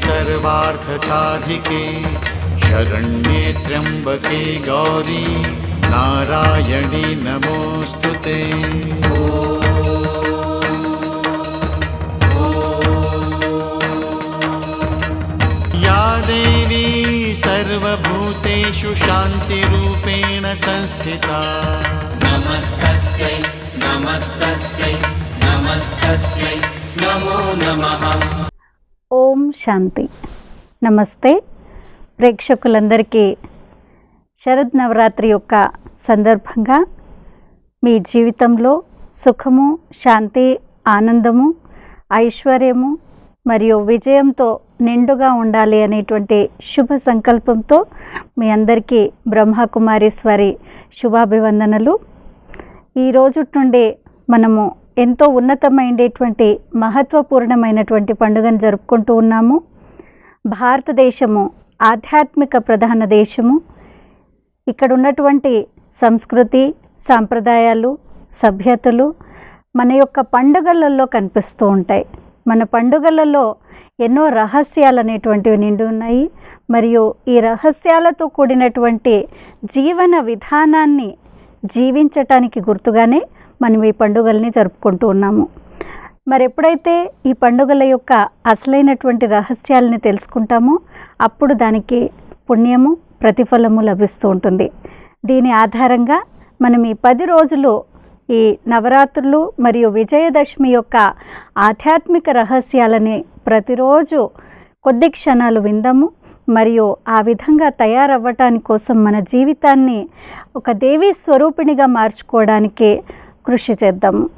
सर्वार्थसाधिके शरण्ये त्र्यम्बके गौरी, नारायणि नमोऽस्तु ते। या देवी सर्वभूतेषु शान्तिरूपेण संस्थिता। नमस्तस्यै नमस्तस्यै नमस्तस्यै, नमो नमः। ఓం శాంతి. నమస్తే. ప్రేక్షకులందరికీ శరద్ నవరాత్రి యొక్క సందర్భంగా మీ జీవితంలో సుఖము శాంతి ఆనందము ఐశ్వర్యము మరియు విజయంతో నిండుగా ఉండాలి అనేటువంటి శుభ సంకల్పంతో మీ అందరికీ బ్రహ్మకుమారీశ్వరి శుభాభివందనలు. ఈ రోజు నుండి మనము ఎంతో ఉన్నతమైనటువంటి మహత్వపూర్ణమైనటువంటి పండుగను జరుపుకుంటూ ఉన్నాము. భారతదేశము ఆధ్యాత్మిక ప్రధాన దేశము. ఇక్కడ ఉన్నటువంటి సంస్కృతి సాంప్రదాయాలు సభ్యతలు మన యొక్క పండుగలలో కనిపిస్తూ ఉంటాయి. మన పండుగలలో ఎన్నో రహస్యాలు అనేటువంటివి నిండి ఉన్నాయి. మరియు ఈ రహస్యాలతో కూడినటువంటి జీవన విధానాన్ని జీవించటానికి గుర్తుగానే మనం ఈ పండుగల్ని జరుపుకుంటూ ఉన్నాము. మరి ఎప్పుడైతే ఈ పండుగల యొక్క అసలైనటువంటి రహస్యాలని తెలుసుకుంటామో అప్పుడు దానికి పుణ్యము ప్రతిఫలము లభిస్తూ ఉంటుంది. దీని ఆధారంగా మనం ఈ పది రోజులు ఈ నవరాత్రులు మరియు విజయదశమి యొక్క ఆధ్యాత్మిక రహస్యాలని ప్రతిరోజు కొద్ది క్షణాలు విందాము. మరియు ఆ విధంగా తయారవ్వటాని కోసం మన జీవితాన్ని ఒక దేవీ స్వరూపిణిగా మార్చుకోవడానికి కృషి చేద్దాము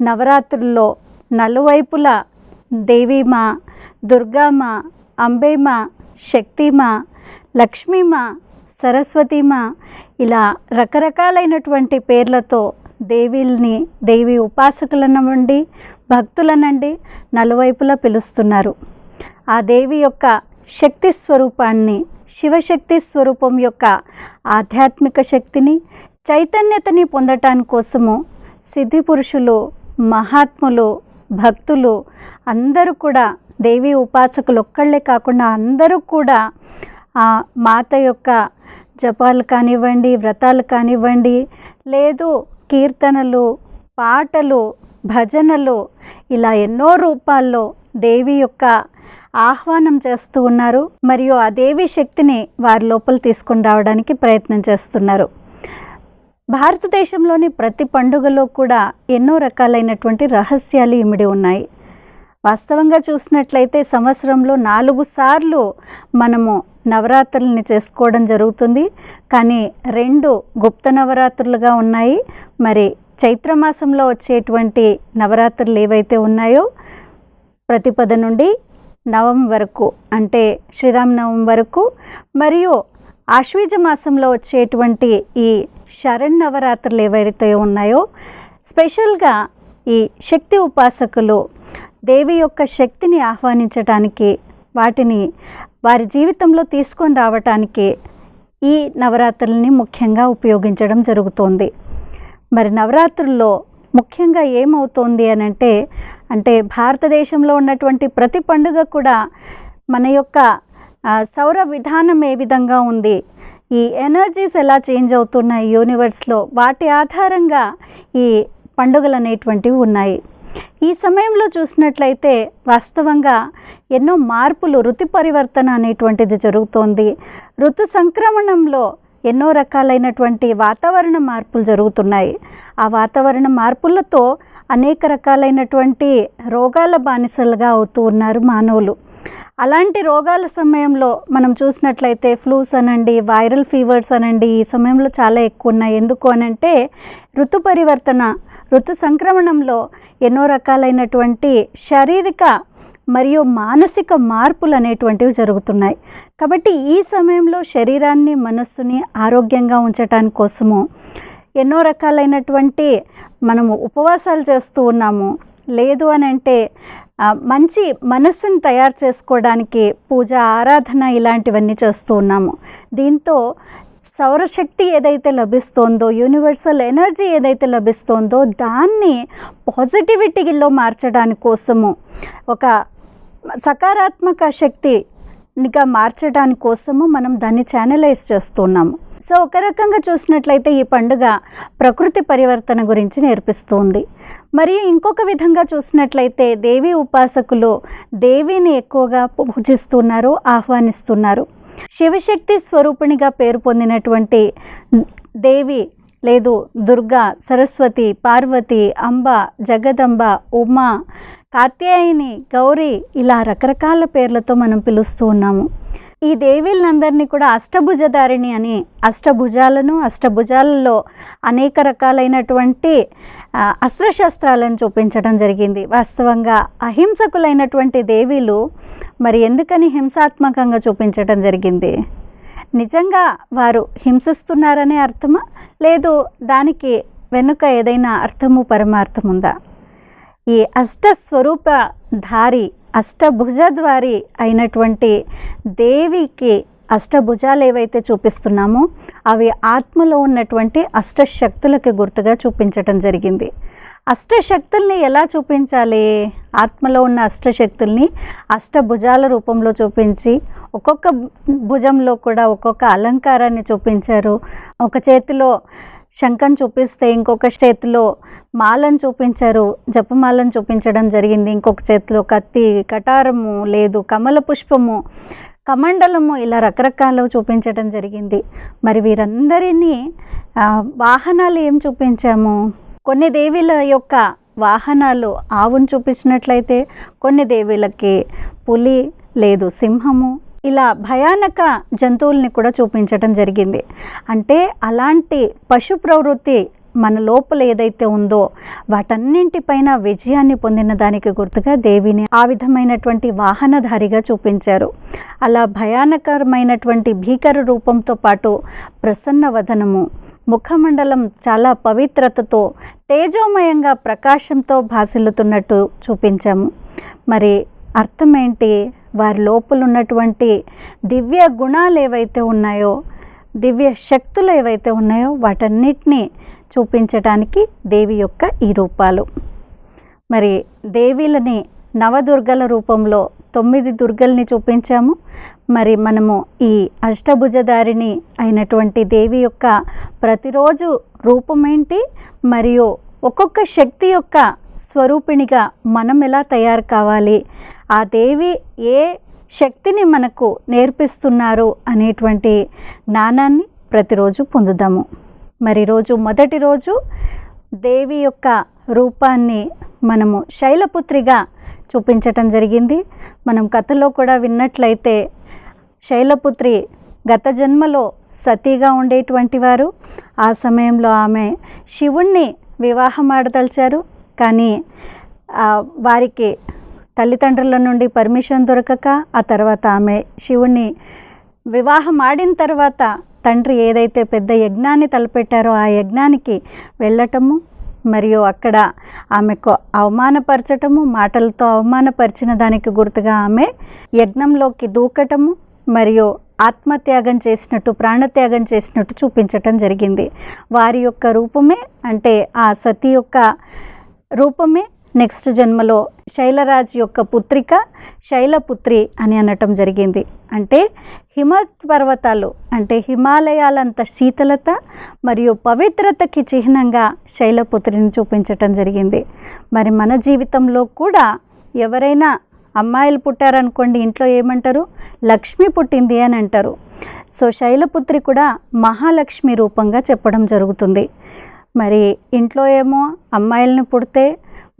నవరాత్రుల్లో నలువైపులా దేవీమా దుర్గామా అంబేమా శక్తిమా లక్ష్మీమా సరస్వతీమా ఇలా రకరకాలైనటువంటి పేర్లతో దేవీల్ని దేవి ఉపాసకులనవండి భక్తులనండి నలువైపులా పిలుస్తున్నారు. ఆ దేవి యొక్క శక్తి స్వరూపాన్ని శివశక్తి స్వరూపం యొక్క ఆధ్యాత్మిక శక్తిని చైతన్యతని పొందటాని కోసము సిద్ధి పురుషులు మహాత్ములు భక్తులు అందరూ కూడా దేవి ఉపాసకులు ఒక్కళ్ళే కాకుండా అందరూ కూడా ఆ మాత యొక్క జపాలు కానివ్వండి వ్రతాలు కానివ్వండి లేదు కీర్తనలు పాటలు భజనలు ఇలా ఎన్నో రూపాల్లో దేవి యొక్క ఆహ్వానం చేస్తూ ఉన్నారు మరియు ఆ దేవి శక్తిని వారి లోపల తీసుకొని రావడానికి ప్రయత్నం చేస్తున్నారు. భారతదేశంలోని ప్రతి పండుగలో కూడా ఎన్నో రకాలైనటువంటి రహస్యాలు ఇమిడి ఉన్నాయి. వాస్తవంగా చూసినట్లయితే సంవత్సరంలో నాలుగు సార్లు మనము నవరాత్రుల్ని చేసుకోవడం జరుగుతుంది. కానీ రెండు గుప్త నవరాత్రులుగా ఉన్నాయి. మరి చైత్రమాసంలో వచ్చేటువంటి నవరాత్రులు ఏవైతే ఉన్నాయో ప్రతిపద నుండి నవమి వరకు అంటే శ్రీరామనవమి వరకు. మరియు ఆశ్వీజ మాసంలో వచ్చేటువంటి ఈ శరణ్ నవరాత్రులు ఏవైతే ఉన్నాయో స్పెషల్గా ఈ శక్తి ఉపాసకులు దేవి యొక్క శక్తిని ఆహ్వానించటానికి వాటిని వారి జీవితంలో తీసుకొని రావటానికి ఈ నవరాత్రుల్ని ముఖ్యంగా ఉపయోగించడం జరుగుతోంది. మరి నవరాత్రుల్లో ముఖ్యంగా ఏమవుతోంది అని అంటే అంటే భారతదేశంలో ఉన్నటువంటి ప్రతి పండుగ కూడా మన యొక్క సౌర విధానం ఏ విధంగా ఉంది? ఈ ఎనర్జీస్ ఎలా చేంజ్ అవుతున్నాయి యూనివర్స్లో? వాటి ఆధారంగా ఈ పండుగలు అనేటువంటివి ఉన్నాయి. ఈ సమయంలో చూసినట్లయితే వాస్తవంగా ఎన్నో మార్పులు ఋతు పరివర్తన అనేటువంటిది జరుగుతోంది. ఋతు సంక్రమణంలో ఎన్నో రకాలైనటువంటి వాతావరణ మార్పులు జరుగుతున్నాయి. ఆ వాతావరణ మార్పులతో అనేక రకాలైనటువంటి రోగాల బానిసలుగా అవుతూ ఉన్నారు మానవులు. అలాంటి రోగాల సమయంలో మనం చూసినట్లయితే ఫ్లూస్ అనండి వైరల్ ఫీవర్స్ అనండి ఈ సమయంలో చాలా ఎక్కువ ఉన్నాయి. ఎందుకు అనంటే ఋతు పరివర్తన ఋతు సంక్రమణంలో ఎన్నో రకాలైనటువంటి శారీరక మరియు మానసిక మార్పులు అనేటువంటివి జరుగుతున్నాయి. కాబట్టి ఈ సమయంలో శరీరాన్ని మనస్సుని ఆరోగ్యంగా ఉంచటాని కోసము ఎన్నో రకాలైనటువంటి మనము ఉపవాసాలు చేస్తూ ఉన్నాము. లేదు అని అంటే మంచి మనస్సుని తయారు చేసుకోవడానికి పూజ ఆరాధన ఇలాంటివన్నీ చేస్తూ ఉన్నాము. దీంతో సౌరశక్తి ఏదైతే లభిస్తోందో యూనివర్సల్ ఎనర్జీ ఏదైతే లభిస్తోందో దాన్ని పాజిటివిటీలో మార్చడానికి కోసము ఒక సకారాత్మక శక్తినిగా మార్చడానికి కోసము మనం దాన్ని ఛానలైజ్ చేస్తున్నాము. సో ఒక రకంగా చూసినట్లయితే ఈ పండుగ ప్రకృతి పరివర్తన గురించి నేర్పిస్తుంది. మరియు ఇంకొక విధంగా చూసినట్లయితే దేవి ఉపాసకులు దేవిని ఎక్కువగా పూజిస్తున్నారు ఆహ్వానిస్తున్నారు. శివశక్తి స్వరూపిణిగా పేరు పొందినటువంటి దేవి లేదు దుర్గా సరస్వతి పార్వతి అంబ జగదంబ ఉమా కాత్యాయని గౌరీ ఇలా రకరకాల పేర్లతో మనం పిలుస్తూ ఉన్నాము. ఈ దేవీలందరినీ కూడా అష్టభుజధారిణి అని అష్టభుజాలను అష్టభుజాలలో అనేక రకాలైనటువంటి అస్త్రశస్త్రాలను చూపించడం జరిగింది. వాస్తవంగా అహింసకులైనటువంటి దేవీలు మరి ఎందుకని హింసాత్మకంగా చూపించడం జరిగింది? నిజంగా వారు హింసిస్తున్నారనే అర్థమా? లేదు దానికి వెనుక ఏదైనా అర్థము పరమార్థం ఉందా? ఈ అష్ట స్వరూప ధారి అష్టభుజద్వారి అయినటువంటి దేవికి అష్టభుజాలు ఏవైతే చూపిస్తున్నామో అవి ఆత్మలో ఉన్నటువంటి అష్టశక్తులకి గుర్తుగా చూపించటం జరిగింది. అష్టశక్తుల్ని ఎలా చూపించాలి? ఆత్మలో ఉన్న అష్టశక్తుల్ని అష్టభుజాల రూపంలో చూపించి ఒక్కొక్క భుజంలో కూడా ఒక్కొక్క అలంకారాన్ని చూపించారు. ఒక చేతిలో శంఖం చూపిస్తే ఇంకొక చేతిలో మాలను చూపించారు. జపమాలను చూపించడం జరిగింది. ఇంకొక చేతిలో కత్తి కటారము లేదు కమల పుష్పము కమండలము ఇలా రకరకాలు చూపించడం జరిగింది. మరి వీరందరినీ వాహనాలు ఏం చూపించాము? కొన్ని దేవీల యొక్క వాహనాలు ఆవును చూపించినట్లయితే కొన్ని దేవీలకి పులి లేదు సింహము. ఇలా భయానక జంతువుల్ని కూడా చూపించడం జరిగింది. అంటే అలాంటి పశు ప్రవృత్తి మన లోపల ఏదైతే ఉందో వాటన్నింటిపైన విజయాన్ని పొందిన దానికి గుర్తుగా దేవిని ఆ విధమైనటువంటి వాహనధారిగా చూపించారు. అలా భయానకరమైనటువంటి భీకర రూపంతో పాటు ప్రసన్న వదనము ముఖమండలం చాలా పవిత్రతతో తేజోమయంగా ప్రకాశంతో భాసిల్లుతున్నట్టు చూపించాము. మరి అర్థం ఏంటి వారి లోపల ఉన్నటువంటి దివ్య గుణాలు ఏవైతే ఉన్నాయో దివ్య శక్తులు ఏవైతే ఉన్నాయో వాటన్నిటినీ చూపించడానికి దేవి యొక్క ఈ రూపాలు. మరి దేవీలని నవదుర్గల రూపంలో తొమ్మిది దుర్గల్ని చూపించాము. మరి మనము ఈ అష్టభుజధారిణి అయినటువంటి దేవి యొక్క ప్రతిరోజు రూపమేంటి? మరియు ఒక్కొక్క శక్తి యొక్క స్వరూపిణిగా మనం ఎలా తయారు కావాలి? ఆ దేవి ఏ శక్తిని మనకు నేర్పిస్తున్నారు అనేటువంటి జ్ఞానాన్ని ప్రతిరోజు పొందుదాము. మరి రోజు మొదటి రోజు దేవి యొక్క రూపాన్ని మనము శైలపుత్రిగా చూపించటం జరిగింది. మనం కథలో కూడా విన్నట్లయితే శైలపుత్రి గత జన్మలో సతీగా ఉండేటువంటి వారు. ఆ సమయంలో ఆమె శివుణ్ణి వివాహం ఆడదలిచారు. కానీ వారికి తల్లిదండ్రుల నుండి పర్మిషన్ దొరకక ఆ తర్వాత ఆమె శివుణ్ణి వివాహం ఆడిన తర్వాత తండ్రి ఏదైతే పెద్ద యజ్ఞాన్ని తలపెట్టారో ఆ యజ్ఞానికి వెళ్ళటము మరియు అక్కడ ఆమెకు అవమానపరచటము మాటలతో అవమానపరిచిన దానికి గుర్తుగా ఆమె యజ్ఞంలోకి దూకటము మరియు ఆత్మత్యాగం చేసినట్టు ప్రాణత్యాగం చేసినట్టు చూపించటం జరిగింది. వారి యొక్క రూపమే అంటే ఆ సతి యొక్క రూపమే నెక్స్ట్ జన్మలో శైలరాజ్ యొక్క పుత్రిక శైలపుత్రి అని అనటం జరిగింది. అంటే హిమ పర్వతాలు అంటే హిమాలయాలంత శీతలత మరియు పవిత్రతకి చిహ్నంగా శైలపుత్రిని చూపించటం జరిగింది. మరి మన జీవితంలో కూడా ఎవరైనా అమ్మాయిలు పుట్టారనుకోండి ఇంట్లో ఏమంటారు? లక్ష్మి పుట్టింది అని అంటారు. సో శైలపుత్రి కూడా మహాలక్ష్మి రూపంగా చెప్పడం జరుగుతుంది. మరి ఇంట్లో ఏమో అమ్మాయిల్ని పుడితే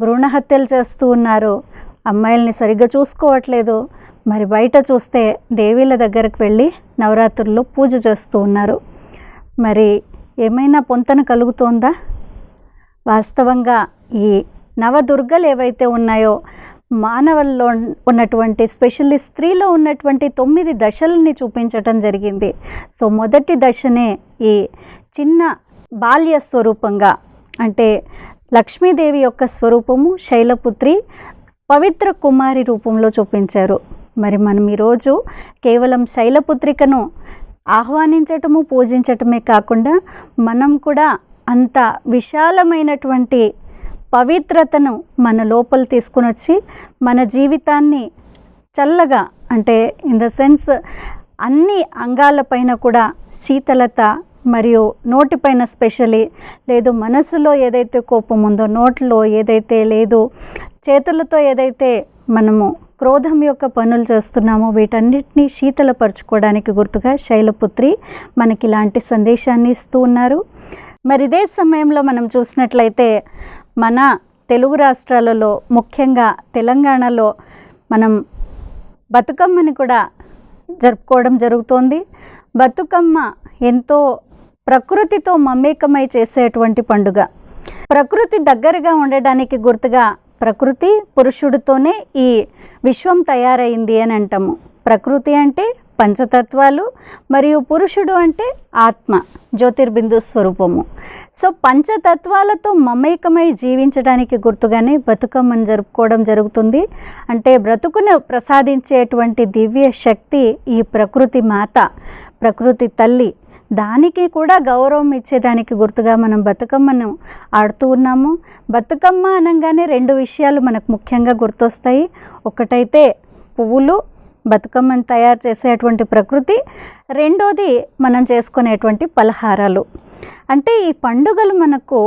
భ్రూణ హత్యలు చేస్తూ ఉన్నారు. అమ్మాయిల్ని సరిగ్గా చూసుకోవట్లేదు. మరి బయట చూస్తే దేవీల దగ్గరకు వెళ్ళి నవరాత్రుల్లో పూజ చేస్తూ ఉన్నారు. మరి ఏమైనా పొంతన కలుగుతోందా? వాస్తవంగా ఈ నవదుర్గలు ఏవైతే ఉన్నాయో మానవుల్లో ఉన్నటువంటి స్పెషల్లీ స్త్రీలో ఉన్నటువంటి తొమ్మిది దశల్ని చూపించటం జరిగింది. సో మొదటి దశనే ఈ చిన్న బాల్య స్వరూపంగా అంటే లక్ష్మీదేవి యొక్క స్వరూపము శైలపుత్రి పవిత్ర కుమారి రూపంలో చూపించారు. మరి మనం ఈరోజు కేవలం శైలపుత్రికను ఆహ్వానించటము పూజించటమే కాకుండా మనం కూడా అంత విశాలమైనటువంటి పవిత్రతను మన లోపల తీసుకుని వచ్చి మన జీవితాన్ని చల్లగా అంటే ఇన్ ద సెన్స్ అన్ని అంగాలపైన కూడా శీతలత మరియు నోటిపైన స్పెషలీ లేదు మనసులో ఏదైతే కోపం ఉందో నోట్లో ఏదైతే లేదు చేతులతో ఏదైతే మనము క్రోధం యొక్క పనులు చేస్తున్నామో వీటన్నిటినీ శీతలపరచుకోవడానికి గుర్తుగా శైలపుత్రి మనకి ఇలాంటి సందేశాన్ని ఇస్తూ ఉన్నారు. మరి ఇదే సమయంలో మనం చూసినట్లయితే మన తెలుగు రాష్ట్రాలలో ముఖ్యంగా తెలంగాణలో మనం బతుకమ్మని కూడా జరుపుకోవడం జరుగుతోంది. బతుకమ్మ ఎంతో ప్రకృతితో మమేకమై చేసేటువంటి పండుగ. ప్రకృతి దగ్గరగా ఉండడానికి గుర్తుగా ప్రకృతి పురుషుడితోనే ఈ విశ్వం తయారైంది అని అంటాము. ప్రకృతి అంటే పంచతత్వాలు మరియు పురుషుడు అంటే ఆత్మ జ్యోతిర్బిందు స్వరూపము. సో పంచతత్వాలతో మమేకమై జీవించడానికి గుర్తుగానే బతుకమ్మను జరుపుకోవడం జరుగుతుంది. అంటే బ్రతుకును ప్రసాదించేటువంటి దివ్య శక్తి ఈ ప్రకృతి మాత ప్రకృతి తల్లి దానికి కూడా గౌరవం ఇచ్చేదానికి గుర్తుగా మనం బతుకమ్మను ఆడుతూ ఉన్నాము. బతుకమ్మ అనగానే రెండు విషయాలు మనకు ముఖ్యంగా గుర్తొస్తాయి. ఒకటైతే పువ్వులు బతుకమ్మను తయారు చేసేటువంటి ప్రకృతి. రెండోది మనం చేసుకునేటువంటి పలహారాలు. అంటే ఈ పండుగలు మనకు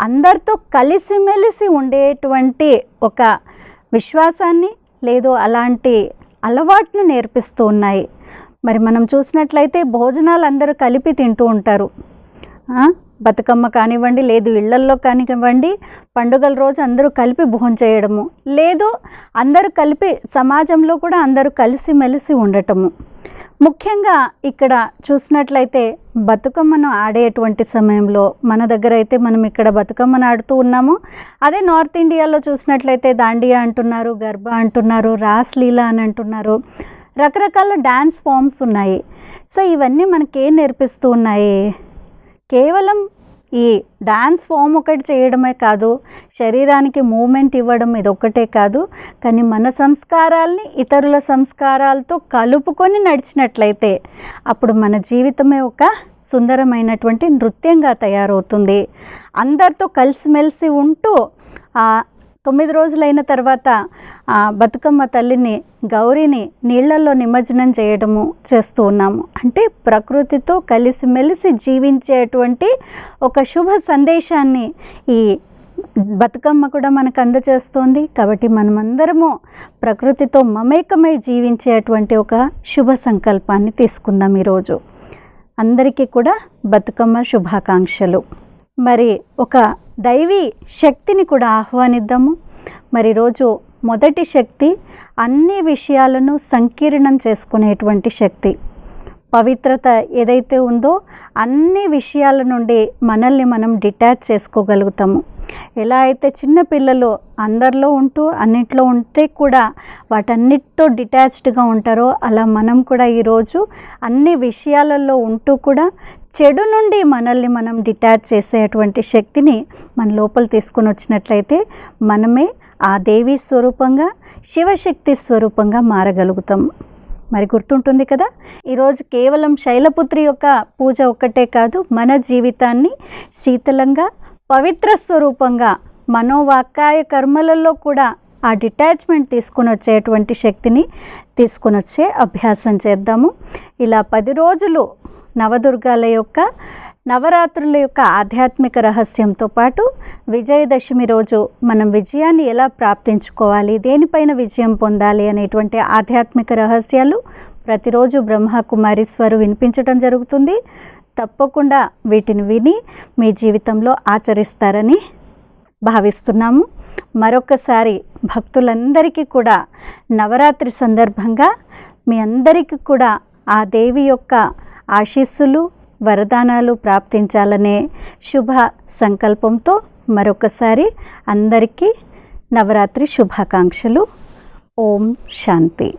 అందరితో కలిసిమెలిసి ఉండేటువంటి ఒక విశ్వాసాన్ని లేదు అలాంటి అలవాటును నేర్పిస్తూ ఉన్నాయి. మరి మనం చూసినట్లయితే భోజనాలు అందరూ కలిపి తింటూ ఉంటారు. బతుకమ్మ కానివ్వండి లేదు ఇళ్ళల్లో కానివ్వండి పండుగల రోజు అందరూ కలిపి భోజనం చేయడము. లేదు అందరూ కలిపి సమాజంలో కూడా అందరూ కలిసిమెలిసి ఉండటము. ముఖ్యంగా ఇక్కడ చూసినట్లయితే బతుకమ్మను ఆడేటువంటి సమయంలో మన దగ్గర అయితే మనం ఇక్కడ బతుకమ్మను ఆడుతూ ఉన్నాము. అదే నార్త్ ఇండియాలో చూసినట్లయితే దాండియా అంటున్నారు గర్భ అంటున్నారు రాస్ లీలా అని అంటున్నారు. రకరకాల డ్యాన్స్ ఫామ్స్ ఉన్నాయి. సో ఇవన్నీ మనకి ఏం నేర్పిస్తూ ఉన్నాయి? కేవలం ఈ డ్యాన్స్ ఫామ్ ఒకటి చేయడమే కాదు శరీరానికి మూమెంట్ ఇవ్వడం ఇది ఒక్కటే కాదు కానీ మన సంస్కారాల్ని ఇతరుల సంస్కారాలతో కలుపుకొని నడిచినట్లయితే అప్పుడు మన జీవితమే ఒక సుందరమైనటువంటి నృత్యంగా తయారవుతుంది. అందరితో కలిసిమెలిసి ఉంటూ తొమ్మిది రోజులైన తర్వాత ఆ బతుకమ్మ తల్లిని గౌరీని నీళ్ళలో నిమజ్జనం చేయడము చేస్తూ ఉన్నాము. అంటే ప్రకృతితో కలిసిమెలిసి జీవించేటువంటి ఒక శుభ సందేశాన్ని ఈ బతుకమ్మ కూడా మనకు అందజేస్తోంది. కాబట్టి మనమందరము ప్రకృతితో మమేకమై జీవించేటువంటి ఒక శుభ సంకల్పాన్ని తీసుకుందాం ఈరోజు. అందరికీ కూడా బతుకమ్మ శుభాకాంక్షలు. మరి ఒక దైవీ శక్తిని కూడా ఆహ్వానిద్దాము. మరి రోజు మొదటి శక్తి అన్ని విషయాలను సంకీర్ణం చేసుకునేటువంటి శక్తి. పవిత్రత ఏదైతే ఉందో అన్ని విషయాల నుండి మనల్ని మనం డిటాచ్ చేసుకోగలుగుతాము. ఎలా అయితే చిన్న పిల్లలు అందరిలో ఉంటూ అన్నిట్లో ఉంటే కూడా వాటన్నిటితో డిటాచ్డ్గా ఉంటారో అలా మనం కూడా ఈరోజు అన్ని విషయాలలో ఉంటూ కూడా చెడు నుండి మనల్ని మనం డిటాచ్ చేసేటువంటి శక్తిని మన లోపల తీసుకొని వచ్చినట్లయితే మనమే ఆ దేవీ స్వరూపంగా శివశక్తి స్వరూపంగా మారగలుగుతాము మరి గుర్తుంటుంది కదా? ఈరోజు కేవలం శైలపుత్రి యొక్క పూజ ఒక్కటే కాదు మన జీవితాన్ని శీతలంగా పవిత్ర స్వరూపంగా మనోవాకాయ కర్మలలో కూడా ఆ డిటాచ్మెంట్ తీసుకుని వచ్చేటువంటి శక్తిని తీసుకుని వచ్చే అభ్యాసం చేద్దాము. ఇలా పది రోజులు నవదుర్గాల యొక్క నవరాత్రుల యొక్క ఆధ్యాత్మిక రహస్యంతో పాటు విజయదశమి రోజు మనం విజయాన్ని ఎలా ప్రాప్తించుకోవాలి దేనిపైన విజయం పొందాలి అనేటువంటి ఆధ్యాత్మిక రహస్యాలు ప్రతిరోజు బ్రహ్మకుమారీశ్వరు వినిపించడం జరుగుతుంది. తప్పకుండా వీటిని విని మీ జీవితంలో ఆచరిస్తారని భావిస్తున్నాము. మరొకసారి భక్తులందరికీ కూడా నవరాత్రి సందర్భంగా మీ అందరికీ కూడా ఆ దేవి యొక్క ఆశీస్సులు వరదానాలు ప్రాప్తించాలనే శుభ సంకల్పంతో మరొకసారి అందరికీ నవరాత్రి శుభాకాంక్షలు. ఓం శాంతి.